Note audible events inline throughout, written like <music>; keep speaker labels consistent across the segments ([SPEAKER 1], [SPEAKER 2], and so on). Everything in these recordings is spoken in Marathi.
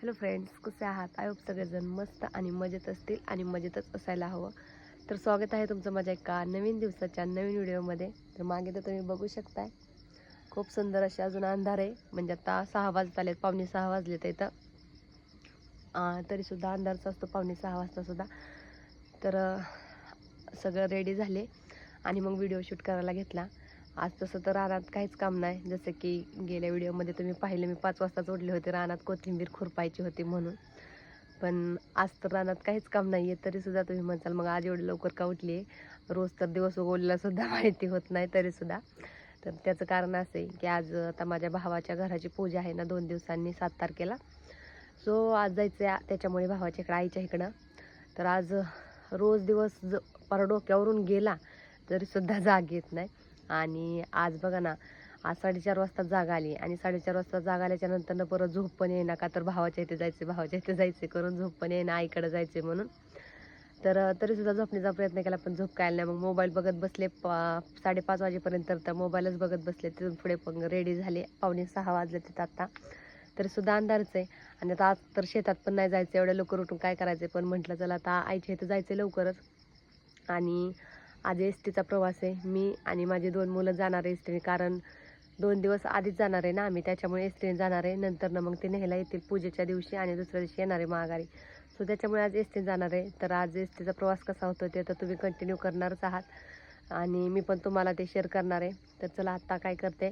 [SPEAKER 1] हॅलो फ्रेंड्स कसे आहात? आय होप सगळेजण मस्त आणि मजेत असतील आणि मजेतच असायला हवं. तर स्वागत आहे तुमचं माझ्या एका नवीन दिवसाच्या नवीन व्हिडिओमध्ये. तर मागे तर तुम्ही बघू शकताय. खूप सुंदर असे अजून अंधार आहे. म्हणजे आता सहा वाजत आलेत पावणे सहा वाजलेत इथं. तरीसुद्धा अंधारचा असतो पावणे सहा वाजतासुद्धा तर सगळं रेडी झाले. आणि मग व्हिडिओ शूट करायला घेतला. आज तसं तर रानात काहीच काम नाही. जसं की गेल्या व्हिडिओमध्ये तुम्ही पाहिले मी पाच वाजताच उठले होते रानात कोथिंबीर खुरपायची होती म्हणून. पण आज तर रानात काहीच काम नाही आहे तरीसुद्धा तुम्ही म्हणसाल मग आज एवढं लवकर का उठली आहे? रोज तर दिवस उगवलेलासुद्धा <laughs> माहिती होत नाही तरीसुद्धा. तर त्याचं कारण असं आहे की आज आता माझ्या भावाच्या घराची पूजा आहे ना दोन दिवसांनी सात तारखेला. सो आज जायचं आहे त्याच्यामुळे भावाच्या इकडं आईच्या इकडं. तर आज रोज दिवस ज पर डोक्यावरून गेला तरीसुद्धा जाग येत नाही. आणि आज बघा ना आज साडेचार वाजता जाग आली आणि साडेचार वाजता जाग आल्याच्यानंतर परत झोप पण येईना का तर भावाच्या इथे जायचे भावाच्या इथे जायचे करून झोप पण येईना आईकडे जायचे म्हणून. तर तरीसुद्धा झोपण्याचा प्रयत्न केला पण झोप काय नाही. मग मोबाईल बघत बसले पा साडेपाच वाजेपर्यंत तर मोबाईलच बघत बसले तिथून पुढे पण रेडी झाले. पावणे सहा वाजले तिथं आत्ता तरीसुद्धा अंधारच आहे. आणि आता आज तर शेतात पण नाही जायचं एवढ्या लवकर उठून काय करायचं पण म्हटलं चला आता आईच्या इथं जायचं लवकरच. आणि आज एस टीचा प्रवास आहे. मी आणि माझी दोन मुलं जाणार आहे एस टीने कारण दोन दिवस आधीच जाणार आहे ना आम्ही त्याच्यामुळे एस टीने जाणार आहे. नंतर ना मग ते न्यायला येतील पूजेच्या दिवशी आणि दुसऱ्या दिवशी येणार आहे महागारी सो त्याच्यामुळे आज एस टीने जाणार आहे. तर आज एस टीचा प्रवास कसा होतो ते तर तुम्ही कंटिन्यू करणारच आहात. आणि मी पण तुम्हाला ते शेअर करणार आहे. तर चला आत्ता काय करते?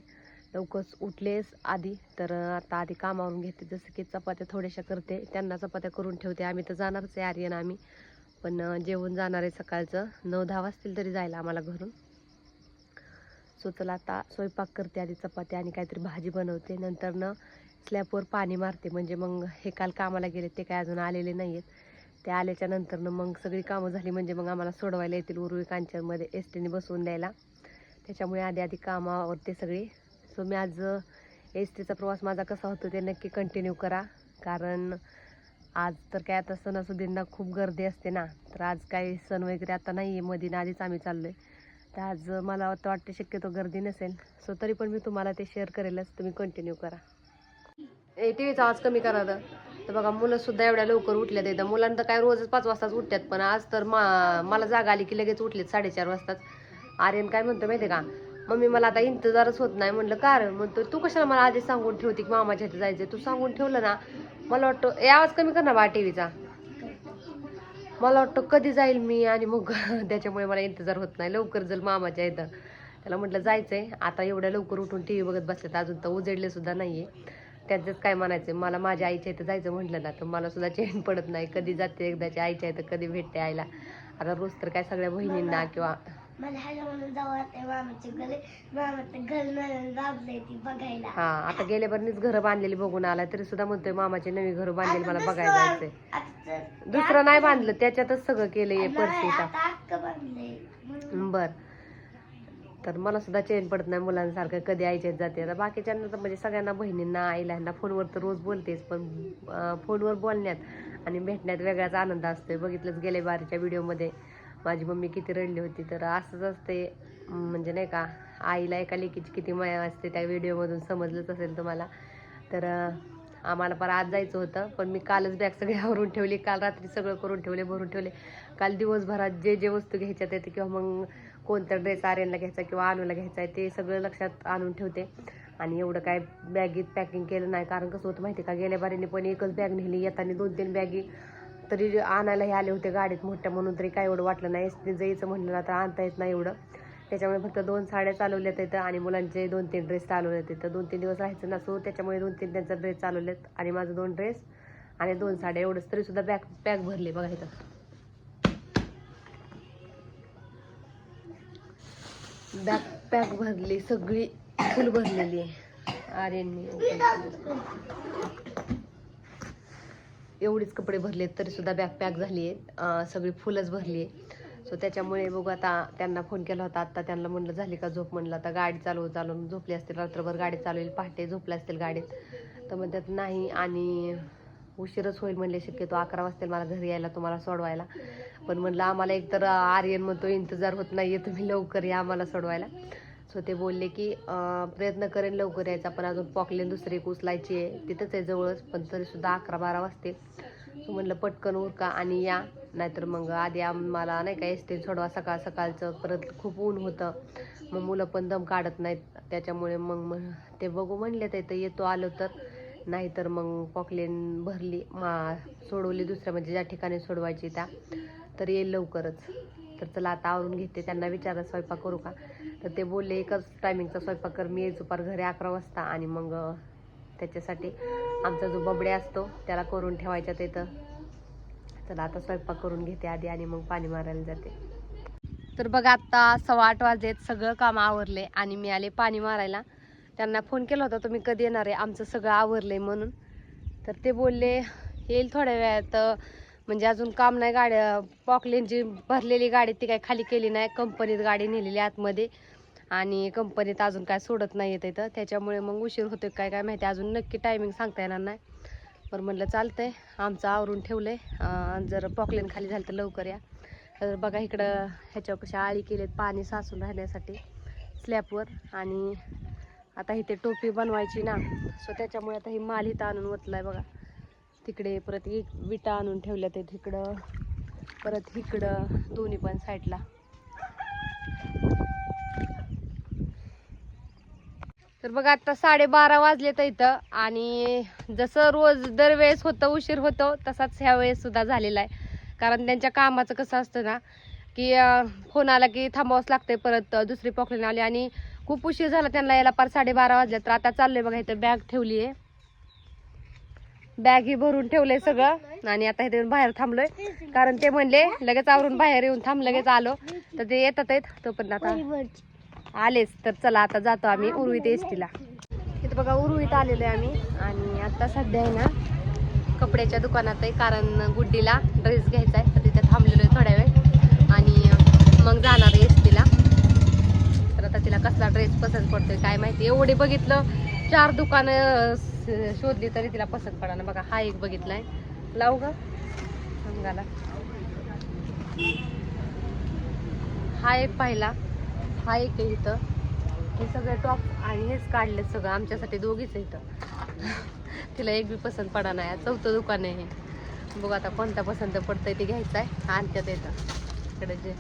[SPEAKER 1] लवकरच उठलेस आधी. तर आता आधी कामावरून घेते. जसं की चपात्या थोड्याशा करते. त्यांना चपात्या करून ठेवते. आम्ही तर जाणारच आहे आर्यन आम्ही. पण जेवून जेवण जाणार आहे सकाळचं. नऊ दहा वाजतील तरी जायला आम्हाला घरून. सो चला आता स्वयंपाक करते आधी चपाती आणि काहीतरी भाजी बनवते. नंतर न पाणी मारते. म्हणजे मग हे काल कामाला गेले ते काय अजून आलेले नाही आहेत ते आल्याच्यानंतर मग सगळी कामं झाली. म्हणजे मग आम्हाला सोडवायला येतील उरुळी कांचनमध्ये एस टीने बसवून द्यायला. त्याच्यामुळे आधी आधी कामावरते सगळी. सो मी आज एस टीचा प्रवास माझा कसा होतो ते नक्की कंटिन्यू करा. कारण आज तर काय आता सणासुदींना खूप गर्दी असते ना. तर आज काही सण वगैरे आता नाही आहे मधीन आधीच आम्ही चाललो आहे तर आज मला आता वाटतं शक्यतो गर्दी नसेल. सो तरी पण मी तुम्हाला ते शेअर करेलच. तुम्ही कंटिन्यू करा. ए टी व्हीचा आवाज कमी करा तर बघा मुलंसुद्धा एवढ्या लवकर उठल्यात येतं मुलांना काय रोजच पाच वाजताच उठतात पण आज तर मा मला जागा आली की लगेच उठलेत साडेचार वाजताच. आर्यन काय म्हणतो माहिती आहे का? मम्मी मला आता इंतजारच होत नाही म्हणलं कारण? म्हणतो तू कशाला मला आधी सांगून ठेवते की मामाच्या इथे जायचं तू सांगून ठेवलं ना मला वाटतं ए आवाज कमी कर ना बा टी व्हीचा मला वाटतं कधी जाईल मी आणि मग? <laughs> त्याच्यामुळे मला इंतजार होत नाही. लवकर जर मामाच्या इथं त्याला म्हटलं जायचंय. आता एवढ्या लवकर उठून टी व्ही बघत बसले तर अजून तर उजेडले सुद्धा नाहीये. त्याचंच काय म्हणायचं मला माझ्या आईच्या इथं जायचं म्हटलं ना तर मला सुद्धा चेन पडत नाही. कधी जाते एकदाच्या आईच्या इथं कधी भेटते आईला. आता रोज तर काय सगळ्या बहिणींना किंवा
[SPEAKER 2] मला ह्याला म्हणून जावं वाटतंय मामाच्या घरी. मामाचं घर नवीन बांधलंय ती बघायला.
[SPEAKER 1] हा आता गेल्याभरणीच घरं बांधलेली बघून आला तरी सुद्धा म्हणतोय मामाची नवी घरं बांधलेली मला
[SPEAKER 2] आता
[SPEAKER 1] बघायला
[SPEAKER 2] दुसरं-
[SPEAKER 1] जायचंय.
[SPEAKER 2] आता
[SPEAKER 1] दुसरं नाही बांधलं त्याच्यातच सगळं केलंय
[SPEAKER 2] आता बांधलंय. म्हणून
[SPEAKER 1] बर. तर मला सुद्धा चेन पडत नाही मुलांसारखं कधी आईच्यात जाते. आता बाकीच्यांना तर म्हणजे सगळ्यांना बहिणींना आईला ह्यांना फोनवर तर रोज बोलतेच पण फोनवर बोलण्यात आणि भेटण्यात वेगळाच आनंद असतोय. बघितलंच गेले बारीच्या व्हिडिओमध्ये माझी मम्मी किती रडली होती तर असंच असते म्हणजे नाही का आईला एका लेकीची किती माया असते त्या व्हिडिओमधून समजलंच असेल तुम्हाला. तर आम्हाला पण आज जायचं होतं पण मी कालच बॅग सगळी आवरून ठेवली काल रात्री सगळं करून ठेवले भरून ठेवले. काल दिवसभरात जे जे वस्तू घ्यायच्या आहेत किंवा मग कोणता ड्रेस आर्यनला घ्यायचा किंवा अनुला घ्यायचा आहे ते सगळं लक्षात आणून ठेवते. आणि एवढं काय बॅगीत पॅकिंग केलं नाही कारण कसं होतं माहिती आहे का गेल्या बारीने पण एकच बॅग नेली येताना दोन तीन बॅगी तरी आणायला हे आले होते गाडीत मोठ्या म्हणून तरी काय एवढं वाटलं नाही. एसटी जायचं म्हणलं ना तर आणता येत नाही एवढं. त्याच्यामुळे फक्त दोन साड्या चालवल्या तिथं आणि मुलांचे दोन तीन ड्रेस चालवलेत तिथं. दोन तीन दिवस राहायचं नसो त्याच्यामुळे दोन तीन त्यांचा ड्रेस चालवलेत आणि माझं दोन ड्रेस आणि दोन साड्या एवढंच. तरी सुद्धा बॅग पॅक भरले बघा इथं. बॅग पॅक भरली सगळी <coughs> फुल भरलेली आहे. आर्यनने एवढीच कपडे भरले तरी सुद्धा बॅग पॅक झाली आहे सगळी फुलंच भरली आहे सो त्याच्यामुळे बघू आता त्यांना फोन केला होता आता त्यांना म्हणलं झाली का झोप? म्हणलं आता गाडी चालवून चालवून झोपली असतील रात्रभर गाडी चालवेल पहाटे झोपले असतील गाडीत. तर म्हणतात नाही आणि उशीरच होईल म्हणले शक्यतो अकरा वाजतील मला घरी यायला तुम्हाला सोडवायला. पण म्हणलं आम्हाला एकतर आर्यन म्हणतो इंतजार होत नाहीये तुम्ही लवकर या आम्हाला सोडवायला. सो ते बोलले की प्रयत्न करेन लवकर यायचा पण अजून पॉकलेन दुसरी एक उचलायची आहे तिथंच आहे जवळच पण तरीसुद्धा अकरा बारा वाजते सो म्हणलं पटकन उरका आणि या. नाहीतर मग आधी आम्हाला नाही का एस टी सोडवा सकाळ सकाळचं. परत खूप ऊन होतं. मग मुलं पण दम काढत नाहीत. त्याच्यामुळे मग ते बघू म्हणले तर येतो आलो तर. नाहीतर मग पॉकलेन भरली. मा सोडवली दुसऱ्या म्हणजे ज्या ठिकाणी सोडवायची त्या. तर येईल लवकरच. तर चला आता आवरून घेते. त्यांना विचारलं स्वयंपाक करू का? तर ते बोलले एकच टायमिंगचा स्वयंपाक कर. मी दुपार घरी अकरा वाजता आणि मग त्याच्यासाठी आमचा जो बबडे असतो त्याला करून ठेवायच्या ते तर चला आता स्वयंपाक करून घेते आधी आणि मग पाणी मारायला जाते. तर बघा आत्ता सव्वा आठ वाजेत सगळं काम आवरले आणि मी आले पाणी मारायला. त्यांना फोन केला होता तुम्ही कधी येणार आहे? आमचं सगळं आवरलंय म्हणून. तर ते बोलले येईल थोड्या वेळात म्हणजे अजून काम नाही गाड्या पॉकलेनची भरलेली गाडी ती काय खाली केली नाही कंपनीत गाडी नेलेली आतमध्ये. आणि कंपनीत अजून काय सोडत नाही येत इथं. त्याच्यामुळे मग उशीर होतोय काय काय माहिती. अजून नक्की टायमिंग सांगता येणार नाही. पण म्हणलं चालतंय. आमचं आवरून ठेवलंय. अं, जर पॉकलेन खाली झालं तर लवकर या. तर बघा इकडं ह्याच्यावर कशा आळी केलेत पाणी साचून राहण्यासाठी स्लॅपवर आणि आता इथे टोपी बनवायची ना. सो त्याच्यामुळे आता ही माल इथं आणून ओतलाय बघा. तिकडे परत एक विटा आणून ठेवल्यात ते इकडं परत इकडं दोन्ही पण साईडला तर बघा आता साडेबारा वाजले तर इथं आणि जसं रोज दरवेळेस होतं उशीर होतो तसाच ह्या वेळेस सुद्धा झालेला आहे. कारण त्यांच्या कामाचं कसं असतं ना की फोन आला की थांबावंच लागतंय परत दुसरी पॉकलेन आली आणि खूप उशीर झाला त्यांना यायला पार साडेबारा वाजले तर आता चाललंय बघा इथं बॅग ठेवली आहे बॅग ही भरून ठेवलंय सगळं. आणि आता इथे बाहेर थांबलोय. कारण ते म्हणले लगेच आवरून बाहेर येऊन थांब लगेच आलो. तर ते येतात आहेत तोपर्यंत आता आलेच. तर चला आता जातो आम्ही उर्वित एसटीला. इथं बघा उर्वित आलेलो आहे आम्ही. आणि आता सध्या आहे ना कपड्याच्या दुकानात आहे. कारण गुड्डीला ड्रेस घ्यायचा आहे. तर तिथे थांबलेलो आहे थोड्या वेळ. आणि मग जाणार आहे एसटीला. तर आता तिला कसला ड्रेस पसंत पडतोय काय माहिती. एवढे बघितलं चार दुकानं शोधली तरी तिला पसंत पडा बघा हा एक बघितलाय. लावू का? अंगाला. हा एक पाहिला. हा एक आहे इथं. हे सगळे टॉप आणि हेच काढले सगळं. आमच्यासाठी दोघीच इथं. <laughs> तिला एक बी पसंत पडा नाही. चौथं दुकान आहे हे. बघू आता कोणता पसंत पडतंय ते घ्यायचं आहे आणत्यात येतं. इकडे जे.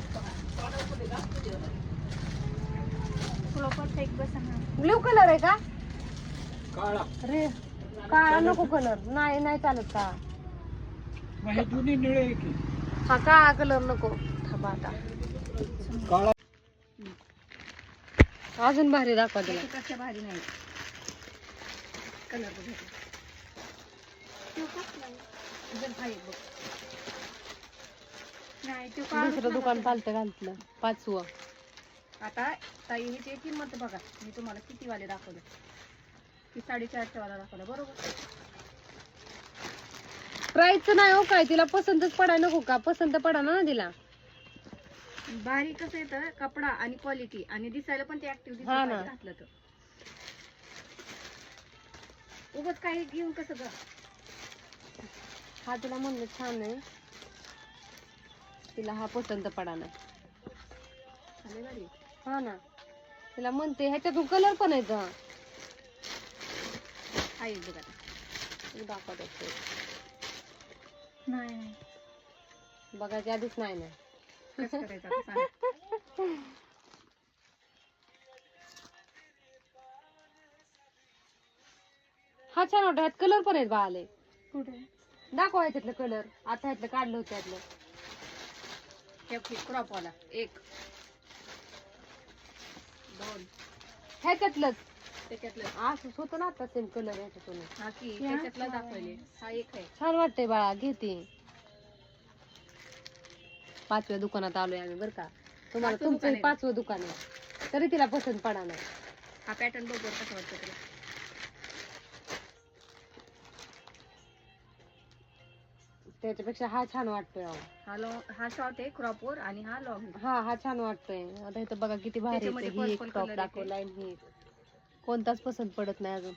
[SPEAKER 1] ब्ल्यू कलर आहे का?
[SPEAKER 3] काळा
[SPEAKER 1] रे काळा नको कलर. नाही नाही चालत का?
[SPEAKER 3] मग हे दोन्ही निळे आहे की?
[SPEAKER 1] हा काळा कलर नको. थांबा आता.
[SPEAKER 3] काळा
[SPEAKER 1] अजून भारी दाखवा तिला
[SPEAKER 2] भारी नाही. कलर नाही. ते
[SPEAKER 1] दुसरं दुकान पालतं घालतलं पाचवं.
[SPEAKER 2] आता ताई ह्याची किंमत बघा. मी तुम्हाला किती वाले दाखवले. ती साडेचारशे वाला दाखवला बरोबर?
[SPEAKER 1] प्राईसचं नाही हो काय तिला पसंतच पडाय नको का? पसंत पडा ना तिला.
[SPEAKER 2] भारी कसं येतं कपडा आणि क्वालिटी आणि दिसायला पण ते ऍक्टिव्ह
[SPEAKER 1] हा ना.
[SPEAKER 2] घातलं तर. उगच काही घेऊन कसं ग?
[SPEAKER 1] हा तिला म्हणलं छान आहे. तिला हा पसंत पडा नाही
[SPEAKER 2] गाडी
[SPEAKER 1] हा ना. तिला म्हणते ह्याच्यातून कलर पण आहेत हा.
[SPEAKER 2] आहे बघा
[SPEAKER 1] दाखवत
[SPEAKER 2] नाही नाही.
[SPEAKER 1] बघायच्या आधीच नाही नाही.
[SPEAKER 2] कसं करायचं आता सांग.
[SPEAKER 1] हा छान वाटत. ह्यात कलर पण आहेत बाळाले
[SPEAKER 2] कुठे?
[SPEAKER 1] दाखवा ह्याच्यातलं कलर आता ह्यातलं काढलं होतं त्यातलं
[SPEAKER 2] हे क्रॉप वाला. एक. दोन.
[SPEAKER 1] ह्याच्यातलंच.
[SPEAKER 2] त्याच्यातलं.
[SPEAKER 1] असं होतं ना आता सेम कलर ह्याच्यातून
[SPEAKER 2] हा की त्याच्यातला दाखवले हा एक आहे.
[SPEAKER 1] छान वाटतंय बाळा घेते पाचव्या दुकानात आलोय आम्ही बरं का. तुम्हाला
[SPEAKER 2] पाचवं
[SPEAKER 1] तुमचं
[SPEAKER 2] दुकान
[SPEAKER 1] हे. पाचवं दुकान आहे. तरी तिला पसंत पडा नाही
[SPEAKER 2] हा पॅटर्न बरोबर कसं वाटतं तुला.
[SPEAKER 1] त्याच्यापेक्षा हा छान वाटतोय अहो.
[SPEAKER 2] हा लॉंग हा शॉर्ट आहे क्रॉप वर आणि हा लॉंग
[SPEAKER 1] हा हा छान वाटतोय. आता इथं बघा किती भारी
[SPEAKER 2] त्याच्यामध्ये
[SPEAKER 1] येते. ही एक
[SPEAKER 2] purple
[SPEAKER 1] टॉप
[SPEAKER 2] color
[SPEAKER 1] दाखवला आणि ही एक. कोणताच पसंत पडत नाही अजून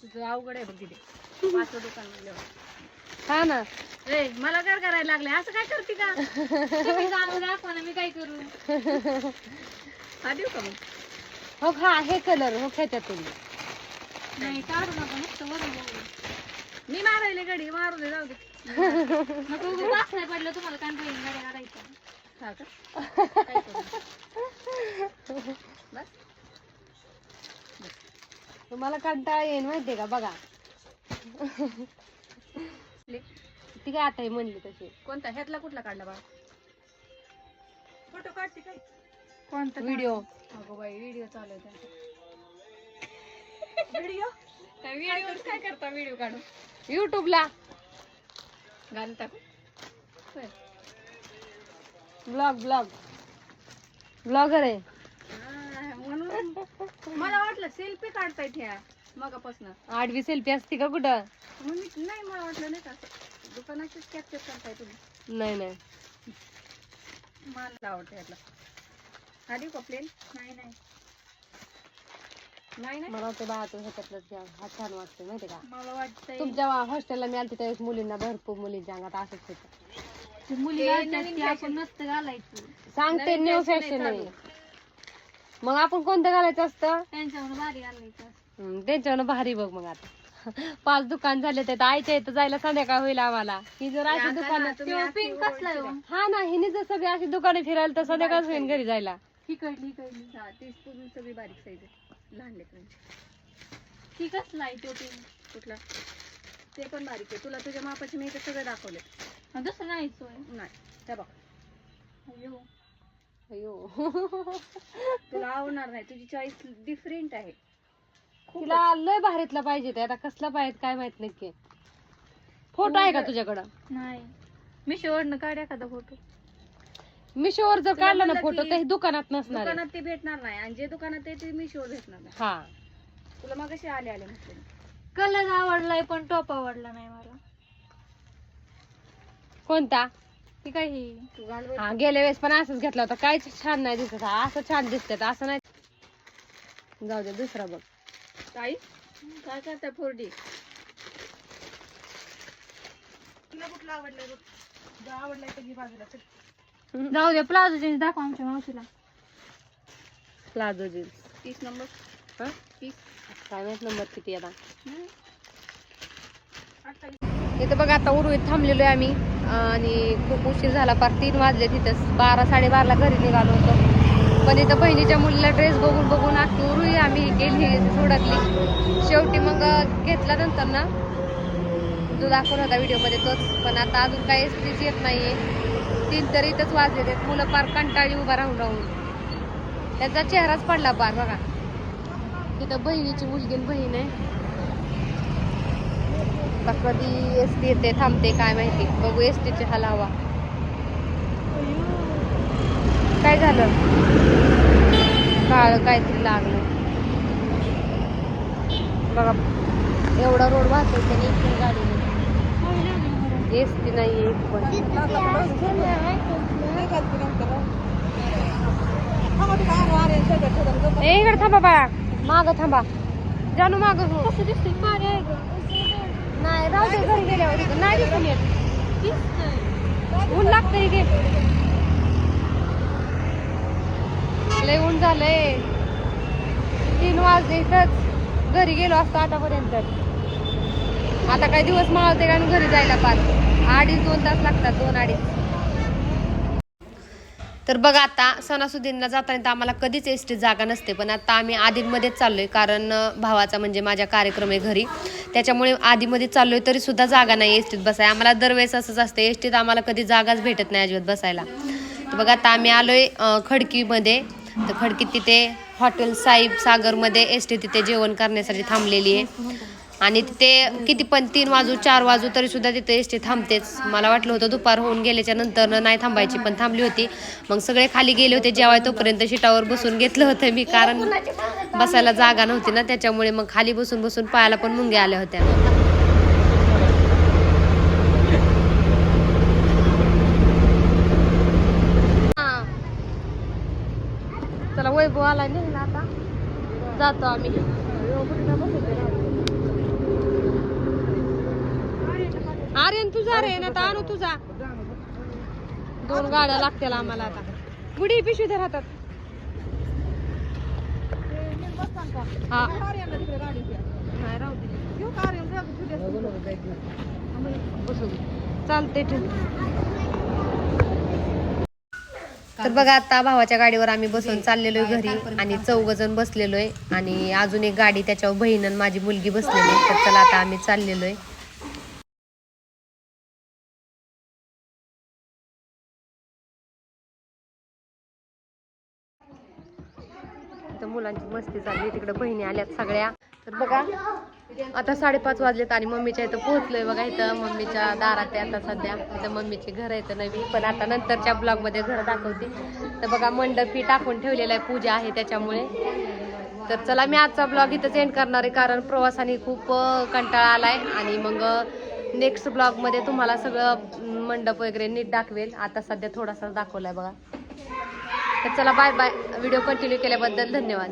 [SPEAKER 2] तुझं अवघड आहे बघ तिथे. पाचवं दुकान म्हणल्यावर.
[SPEAKER 1] हा ना.
[SPEAKER 2] ए मला काय करायला लागले. असं काय करते का? तुम्ही जाणून दाखवा ना मी काय करू? हा देऊ का मग?
[SPEAKER 1] हो हा हे कलर हो ह्याच्यातून
[SPEAKER 2] नाही काढू नका नुसतं वरून मी मारायले गडी मारू दे जाऊ दे. नको वास नाही पडलं तुम्हाला कान पहिले गाड्या काढायच्या. हा का? काय करू? बस.
[SPEAKER 1] तुम्हाला कंटाळा येईन माहितीये का? बघा. ती काय आता म्हणली तशी.
[SPEAKER 2] कोणता? ह्यातला कुठला काढला बा? फोटो काढते काय? कोणता
[SPEAKER 1] व्हिडिओ
[SPEAKER 2] अगो बाई व्हिडिओ चालू आहे व्हिडिओ काय व्हिडिओ काय करता व्हिडिओ काढू
[SPEAKER 1] युट्यूबला
[SPEAKER 2] होय.
[SPEAKER 1] ब्लॉग ब्लॉग ब्लॉगर आहे.
[SPEAKER 2] मला वाटलं सेल्फी काढतायत ह्या मगापासून.
[SPEAKER 1] आडवी सेल्फी असते का कुठं?
[SPEAKER 2] मग मी नाही मला वाटलं नाही का असं. दुकानाचीच कॅप्चर करताय तुम्ही.
[SPEAKER 1] नाही नाही.
[SPEAKER 2] मला आवडतं ह्यातला हा देऊ का प्लेन नाही नाही. नाही नाही?
[SPEAKER 1] मला वाटतं बाळातून ह्याच्यातलंच घ्या. हा छान वाटतं माहिती का?
[SPEAKER 2] मला वाटतंय
[SPEAKER 1] तुमच्या हॉस्टेलला मी आलते त्यावेळेस मुलींना भरपूर मुलींच्या अंगात असंच होतं.
[SPEAKER 2] मुली नवीन आपण नसतं घालायचं.
[SPEAKER 1] सांगते
[SPEAKER 2] नवीन
[SPEAKER 1] न्यू
[SPEAKER 2] fashion
[SPEAKER 1] फॅशन
[SPEAKER 2] आहे.
[SPEAKER 1] आहे मग आपण कोणतं घालायचं असतं?
[SPEAKER 2] त्यांच्यावर भारी घालायचं
[SPEAKER 1] हम्म, त्यांच्यावर भारी बघ मग आता. पाच दुकान झाले ते आईच्या इथं जायला संध्याकाळ होईल आम्हाला. ही जर अशी दुकान
[SPEAKER 2] पिंक कसला आहे हो?
[SPEAKER 1] हा ना हिने जर सगळी अशी दुकाने फिरायला तर संध्याकाळ होईल घरी जायला.
[SPEAKER 2] हा ती पूर्ण सगळी बारीक साईज आहे. लहान लेकरांची ती कसला आहे तो पिंक कुठला? ते पण बारीक आहे. तुला तुझ्या मापाचे मी इथे सगळं दाखवले दुसरं नाही नाही. त्या बघ.
[SPEAKER 1] अयो.
[SPEAKER 2] तुला आवडणार नाही. तुझी चॉईस डिफरंट आहे.
[SPEAKER 1] तिला लय भारीतला पाहिजे ते. आता कसला पाहिजे काय माहीत नक्की. फोटो आहे का तुझ्याकडं?
[SPEAKER 2] नाही. मी शेवटनं काढ एखादा फोटो
[SPEAKER 1] मिशोवर जर काढला ना फोटो तर हे दुकानात नसणार आहे.
[SPEAKER 2] दुकानात ते भेटणार नाही. आणि जे दुकानात आहे ते मी शोध भेटणार नाही.
[SPEAKER 1] हा.
[SPEAKER 2] तुला मग कसे आले आले म्हटले.
[SPEAKER 4] कलर आवडलाय पण टॉप आवडला नाही मला.
[SPEAKER 1] कोणता?
[SPEAKER 4] ती काय ही.
[SPEAKER 1] हा गेल्या वेळेस पण असंच घेतला होता. काहीच छान नाही दिसत असं छान दिसत असं नाही. जाऊ दे दुसरा बघ.
[SPEAKER 2] ताई काय करताय फोर डी तुला कुठला आवडलाय बघ. जो आवडलाय घे बाजूला.
[SPEAKER 4] जाऊ दे प्लाझो जीन्स दाखव आमच्या मावशीला.
[SPEAKER 1] Palazzo jeans.
[SPEAKER 2] तीस नंबर.
[SPEAKER 1] हा?
[SPEAKER 2] तीस.
[SPEAKER 1] काय माहीत नंबर किती आता. इथं बघा आता उरवीत थांबलेलो आहे आम्ही. आणि खूप उशीर झाला पार तीन वाजले तिथंच बारा साडेबाराला घरी निघालो होतो. पण इथं बहिणीच्या मुलीला ड्रेस बघून बघून आखी उरुळी आम्ही गेली सोडतली. शेवटी मग घेतला नंतर ना जो दाखवला होता व्हिडिओमध्ये तोच. पण आता अजून काही स्त्रीच येत नाहीये. तीन तर इथंच वाजले आहेत. मुलं पार कंटाळी उभा राहून राहून. त्याचा चेहराच पडला पार बघा. तिथं बहिणीची मुलगी आणि बहीण आहे. आता कधी एस टी येते थांबते काय माहिती. बघू एस टीचे हलावा काय झालं? काळ काहीतरी लागलं. बघा एवढा रोड वाहतो त्याने इकडे गाडी एस टी नाही एक पण इकडे थांबा बाळा. माग थांबा. जानू माग हो. दिसते नाही राहू दे घरी गेल्यावर इथं नाही दिसून येत ऊन लागतंय गे. लय ऊन झालंय. तीन वाजले इथंच. घरी गेलो असतो आतापर्यंत. आता काही दिवस मावते का घरी जायला पाच अडीच दोन तास लागतात दोन अडीच. तर बघा आता सणासुदींना जाताना तर आम्हाला कधीच एस टी जागा नसते पण आता आम्ही आधीमध्येच चाललोय कारण भावाचा म्हणजे माझ्या कार्यक्रम आहे घरी. त्याच्यामुळे आधीमध्ये चाललोय तरी सुद्धा जागा नाही एस टीत बसाय आम्हाला दरवेळेस असंच असतं एस टीत आम्हाला कधी जागाच भेटत नाही अजिबात बसायला. तर बघा आता आम्ही आलोय खडकीमध्ये. तर खडकीत तिथे हॉटेल साईब सागरमध्ये एस टी तिथे जेवण करण्यासाठी थांबलेली आहे. आणि तिथे किती पण तीन वाजू चार वाजू तरी सुद्धा तिथे एस टी थांबतेच. मला वाटलं होतं दुपार होऊन गेल्याच्यानंतर नाही थांबायची पण थांबली होती. मग सगळे खाली गेले होते जेव्हा तोपर्यंत शिटावर बसून घेतलं होतं मी कारण बसायला जागा नव्हती ना त्याच्यामुळे मग खाली बसून बसून पायाला पण मुंग्या आल्या होत्या. चला वैभव आला निघला आता. जातो आम्ही आर्यन तुझा रे ना आणू तुझा. दोन गाड्या लागतील आम्हाला आता. गुढी पिशवी धर हातात हा. चालते तर बघा आता भावाच्या गाडीवर आम्ही बसून चाललेलो घरी आणि चौघ जण बसलेलो आहे आणि अजून एक गाडी त्याच्यावर बहीण आणि माझी मुलगी बसलेली आहे. तर चला आता आम्ही चाललेलो आहे मुलांची चालली तिकडे बहिणी आल्यात सगळ्या. तर बघा आता साडेपाच वाजलेत आणि मम्मीच्या इथं पोहोचलोय बघा इथं. मम्मीच्या दारात आहे आता सध्या. इथं मम्मीचे घर आहे इथं नवीन. पण आता नंतरच्या ब्लॉगमध्ये घर दाखवते. तर बघा मंडपी टाकून ठेवलेला आहे पूजा आहे त्याच्यामुळे. तर चला मी आजचा ब्लॉग इथंच एंड करणार आहे कारण प्रवासाने खूप कंटाळा कंटाळा आलाय. आणि मग नेक्स्ट ब्लॉगमध्ये तुम्हाला सगळं मंडप वगैरे नीट दाखवेल. आता सध्या थोडासा दाखवलाय बघा. तर चला बाय बाय व्हिडिओ कंटिन्यू केल्याबद्दल धन्यवाद.